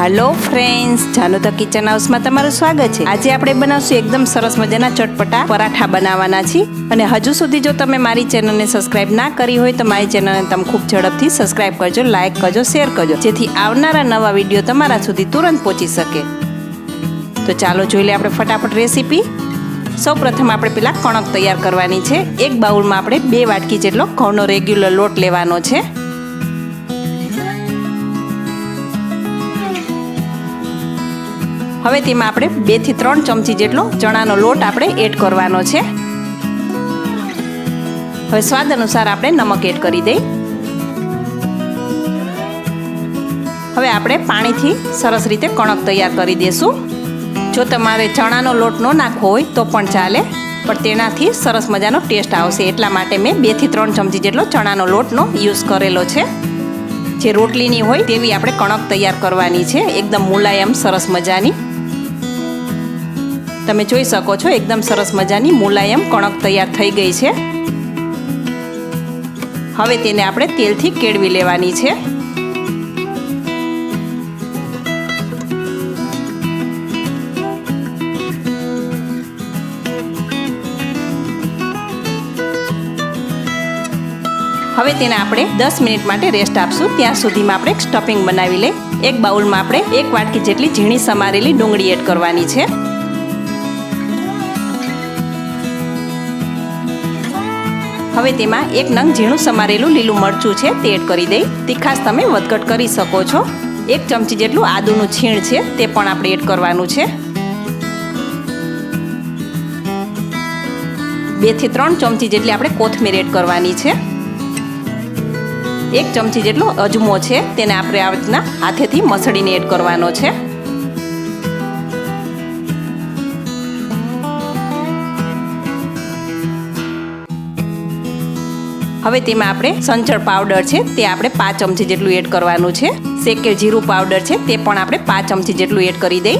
Hello friends Janu the kitchen હાઉસમાં તમારું સ્વાગત છે. આજે આપણે બનાવશું એકદમ સરસ મજાના ચટપટા પરાઠા બનાવવાના છે અને હજુ સુધી જો તમે મારી ચેનલને સબસ્ક્રાઇબ ના કરી હોય તો મારી ચેનલને તમે ખૂબ ઝડપથી સબસ્ક્રાઇબ કરજો લાઇક કરજો શેર કરજો, જેથી આવનારા નવા વીડિયો તમારા સુધી તુરંત પહોંચી શકે. તો ચાલો જોઈ લઈએ આપણે ફટાફટ રેસીપી સૌ પ્રથમ આપણે પેલા કણક તૈયાર કરવાની છે. એક બાઉલમાં આપણે બે વાટકી જેટલો ઘઉંનો રેગ્યુલર લોટ લેવાનો છે. હવે તેમાં આપણે બેથી ત્રણ ચમચી જેટલો ચણાનો લોટ આપણે એડ કરવાનો છે. હવે સ્વાદ અનુસાર આપણે નમક એડ કરી દઈ. હવે આપણે પાણીથી સરસ રીતે કણક તૈયાર કરી દેશું. જો તમારે ચણાનો લોટ ન નાખવો હોય તો પણ ચાલે, પણ તેનાથી સરસ મજાનો ટેસ્ટ આવશે. એટલા માટે મેં બેથી ત્રણ ચમચી જેટલો ચણાનો લોટનો યુઝ કરેલો છે. જે રોટલીની હોય તેવી આપણે કણક તૈયાર કરવાની છે. એકદમ મુલાયમ, સરસ મજાની. તમે જોઈ શકો છો, એકદમ સરસ મજાની મુલાયમ કણક તૈયાર થઈ ગઈ છે. હવે તેને આપણે તેલથી કેળવી લેવાની છે. હવે તેને આપણે દસ મિનિટ માટે રેસ્ટ આપશું. ત્યાં સુધીમાં આપણે એક સ્ટફિંગ બનાવી લઈ એક બાઉલમાં આપણે એક વાટકી જેટલી ઝીણી સમારેલી ડુંગળી એડ કરવાની છે. હવે તેમાં એક નંગ ઝીણું સમારેલું લીલું મરચું છે, તે એડ કરી દઈ. તીખાસ તમે વધઘટ કરી શકો છો. એક ચમચી જેટલું આદુનું છીણ છે, તે પણ આપણે એડ કરવાનું છે. બેથી ત્રણ ચમચી જેટલી આપણે કોથમીર એડ કરવાની છે. એક ચમચી જેટલો અજમો છે, તેને આપણે આ રીતના હાથેથી મસળીને એડ કરવાનો છે. હવે તેમાં આપણે સંચળ પાવડર છે, તે આપણે પાંચ ચમચી જેટલું એડ કરવાનું છે. શેકેલ જીરું પાવડર છે, તે પણ આપણે પાંચ ચમચી જેટલું એડ કરી દઈ.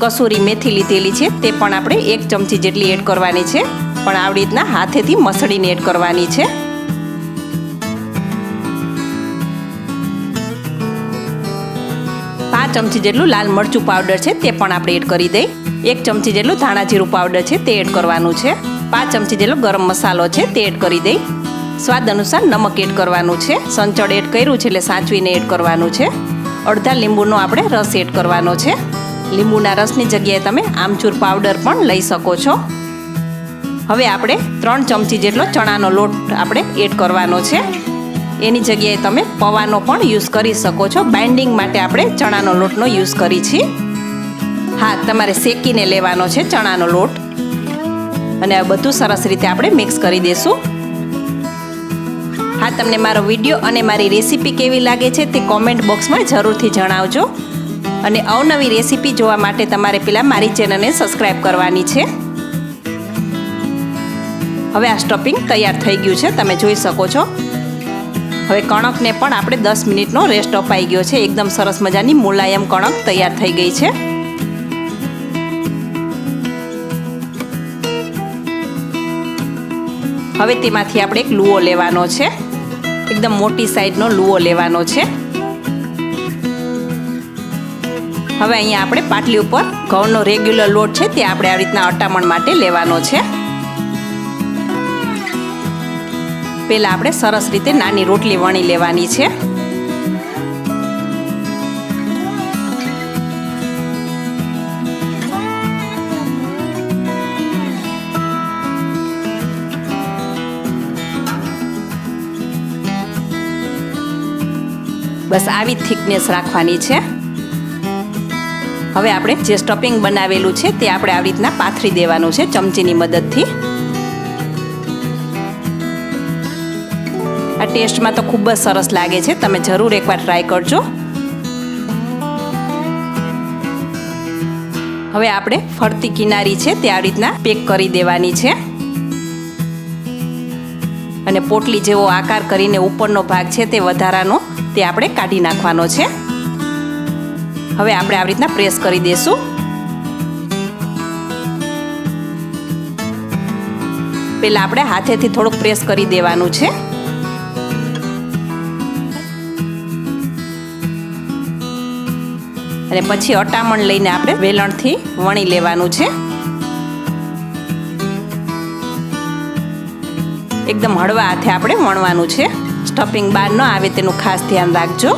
કસૂરી મેથી લીધેલી છે, તે પણ આપણે એક ચમચી જેટલી એડ કરવાની છે. પણ આવી રીતના હાથેથી મસળીને એડ કરવાની છે. પાંચ ચમચી જેટલું લાલ મરચું પાવડર છે, તે પણ આપણે એડ કરી દઈ. એક ચમચી જેટલું ધાણા જીરું પાવડર છે, તે એડ કરવાનું છે. પાંચ ચમચી જેટલો ગરમ મસાલો છે, તે એડ કરી દઈ. સ્વાદ અનુસાર નમક એડ કરવાનું છે, સંચળ એડ કર્યું છે એટલે સાચવીને એડ કરવાનું છે. અડધા લીંબુનો આપણે રસ એડ કરવાનો છે. લીંબુના રસની જગ્યાએ તમે આમચૂર પાવડર પણ લઈ શકો છો. હવે આપણે ત્રણ ચમચી જેટલો ચણાનો લોટ આપણે એડ કરવાનો છે. એની જગ્યાએ તમે પવાનો પણ યુઝ કરી શકો છો. બાઇન્ડિંગ માટે આપણે ચણાનો લોટનો યુઝ કરી છીએ હા, તમારે શેકીને લેવાનો છે ચણાનો લોટ. અને આ બધું સરસ રીતે આપણે મિક્સ કરી દઈશું હા, તમને મારો વીડિયો અને મારી રેસીપી કેવી લાગે છે તે કોમેન્ટ બોક્સમાં જરૂરથી જણાવજો. અને અવનવી રેસીપી જોવા માટે તમારે પેલા મારી ચેનલને સબસ્ક્રાઈબ કરવાની છે. હવે આ સ્ટફિંગ તૈયાર થઈ ગયું છે, તમે જોઈ શકો છો. હવે કણકને પણ આપણે દસ મિનિટનો રેસ્ટ અપાઈ ગયો છે, એકદમ સરસ મજાની મુલાયમ કણક તૈયાર થઈ ગઈ છે. હવે તેમાંથી આપણે એક લુઓ લેવાનો છે. એકદમ મોટી સાઈઝનો લુઓ લેવાનો છે. હવે અહીંયા આપણે પાટલી ઉપર ઘઉંનો રેગ્યુલર લોટ છે, તે આપણે આ રીતના અટામણ માટે લેવાનો છે. પહેલાં આપણે સરસ રીતે નાની રોટલી વણી લેવાની છે. બસ આવી થિકનેસ રાખવાની છે. હવે આપણે જે સ્ટફિંગ બનાવેલું છે તે આપણે આવી રીતના પાથરી દેવાનું છે ચમચીની મદદથી. આ ટેસ્ટમાં તો ખૂબ જ સરસ લાગે છે. તમે જરૂર એકવાર ટ્રાય કરજો. હવે આપણે ફરતી કિનારી છે તે આવી રીતના પેક કરી દેવાની છે. અને પોટલી જેવો આકાર કરીને ઉપરનો ભાગ છે તે વધારાનો તે આપણે કાઢી નાખવાનો છે. હવે આપણે આવી રીતના પ્રેસ કરી દઈશું પહેલાં આપણે હાથેથી થોડુંક પ્રેસ કરી દેવાનું છે. અને પછી અટામણ લઈને આપણે વેલણથી વણી લેવાનું છે. એકદમ હળવા હાથે આપણે વણવાનું છે. સ્ટફિંગ બહાર ન આવે તેનું ખાસ ધ્યાન રાખજો.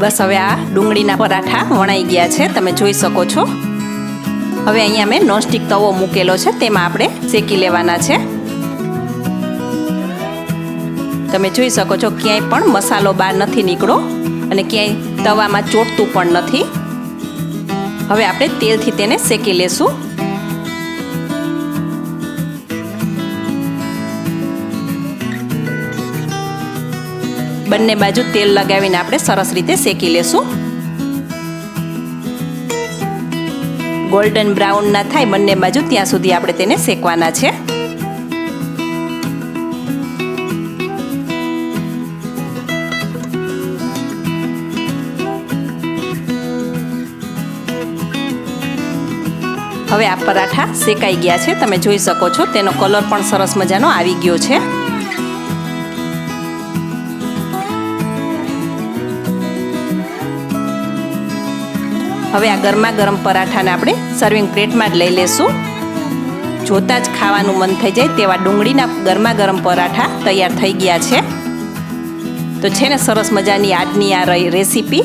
બસ હવે આ ડુંગળીના પરાઠા વણાઈ ગયા છે, તમે જોઈ શકો છો. હવે અહીંયા મેં નોનસ્ટિક તવો મૂકેલો છે, તેમાં આપણે શેકી લેવાના છે. તમે જોઈ શકો છો, ક્યાંય પણ મસાલો બહાર નથી નીકળો અને ક્યાંય તવામાં ચોટતું પણ નથી. હવે આપણે તેલથી તેને શેકી લેશું. બંને બાજુ તેલ લગાવીને આપણે સરસ રીતે શેકી લેશું. ગોલ્ડન બ્રાઉન ના થાય બંને બાજુ ત્યાં સુધી આપણે તેને શેકવાના છે. હવે આ પરાઠા શેકાઈ ગયા છે. તમે જોઈ શકો છો, તેનો કલર પણ સરસ મજાનો આવી ગયો છે. હવે આ ગરમા ગરમ પરાઠાને આપણે સર્વિંગ પ્લેટમાં જ લઈ લેશું. જોતાં જ ખાવાનું મન થઈ જાય તેવા ડુંગળીના ગરમા ગરમ પરાઠા તૈયાર થઈ ગયા છે. તો છે ને સરસ મજાની આજની આ રેસીપી